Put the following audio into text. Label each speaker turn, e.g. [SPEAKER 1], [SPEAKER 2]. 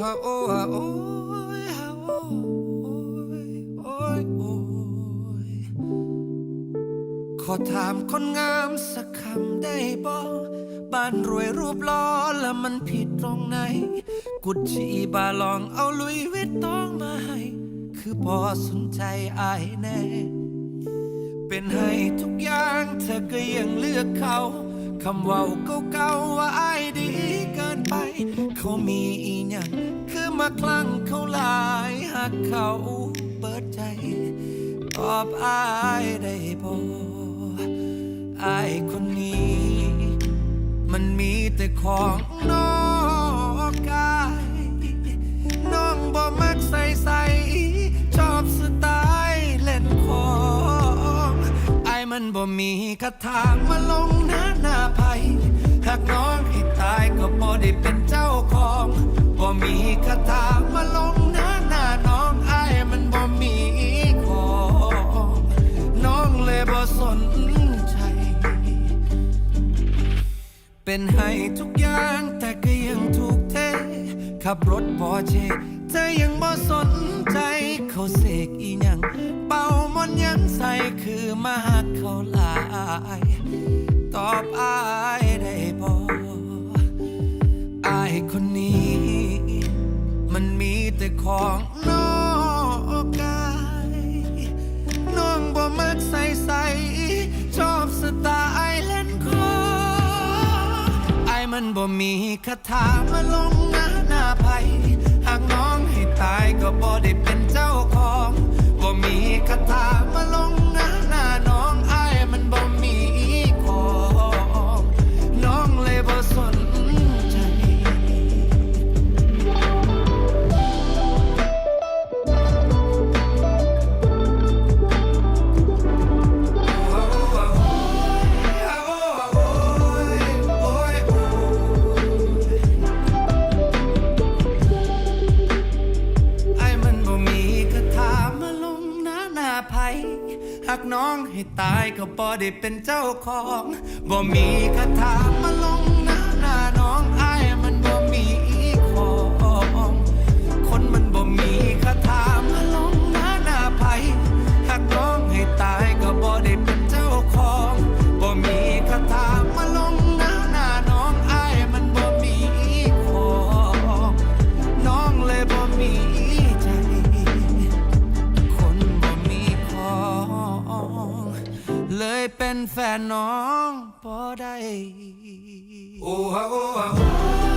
[SPEAKER 1] อะโอ้อะโอยอะโอยโอยโอยขอถามคนงามสักคำได้บ่บ้านรวยรูปล้อแล้วมันผิดตรงไหน กุชชี่บาลองเอาลุยวิตตองมาให้ คือพอสนใจอายแน่ เป็นให้ทุกอย่างเธอก็ยังเลือกเขา คำว่าเก่าๆว่าอายดีเกินไป เขามีอีหยังคือมาคลั่งเขาหลายหากเขาเปิดใจ ตอบอายได้บ่อายคนนี้ มันมีแต่ของนอกกายน้องบ่มักใส่ใส่ชอบสไตล์เล่นของไอ้มันบ่มีคาถามาลงหน้าหน้าภัยหากน้องให้ตาย ได้เป็นเจ้าของบ่มีคาถามาลงหน้าหน้าน้องไอ้มันบ่มีของน้องเลยบ่สนใจ เป็นให้ทุกอย่างแต่ก็ยังถูกเท ขับรถบอเชเธอยังบ่สนใจ เขาเสกอีหยัง เป่ามนยังใส่คือมาหักเขาหลาย ตอบอาย ของนอกกายน้องบ่มักใส่ใส่ชอบสไตล์เล่นขอไอมันบ่มีคาถามาลงหน้าหน้าภัยหากน้องให้ตายก็บ่ได้เป็นเจ้าของายหากน้องให้ตายก็บ่ได้เป็นเจ้าของบ่มีคาถามาลงหน้าหน้าน้องไอ้มันบ่มีของคนมันบ่มีคาถามาลงหน้าหน้าภัยหากน้องให้ตายก็บ่ได้เป็นเจ้าของบ่มีคาถามาลงหน้าหน้าน้องไอ้มันบ่มีของน้องเลยบ่มี เลยเป็นแฟนน้องพอได้ โอ้ฮะโอ้ฮะ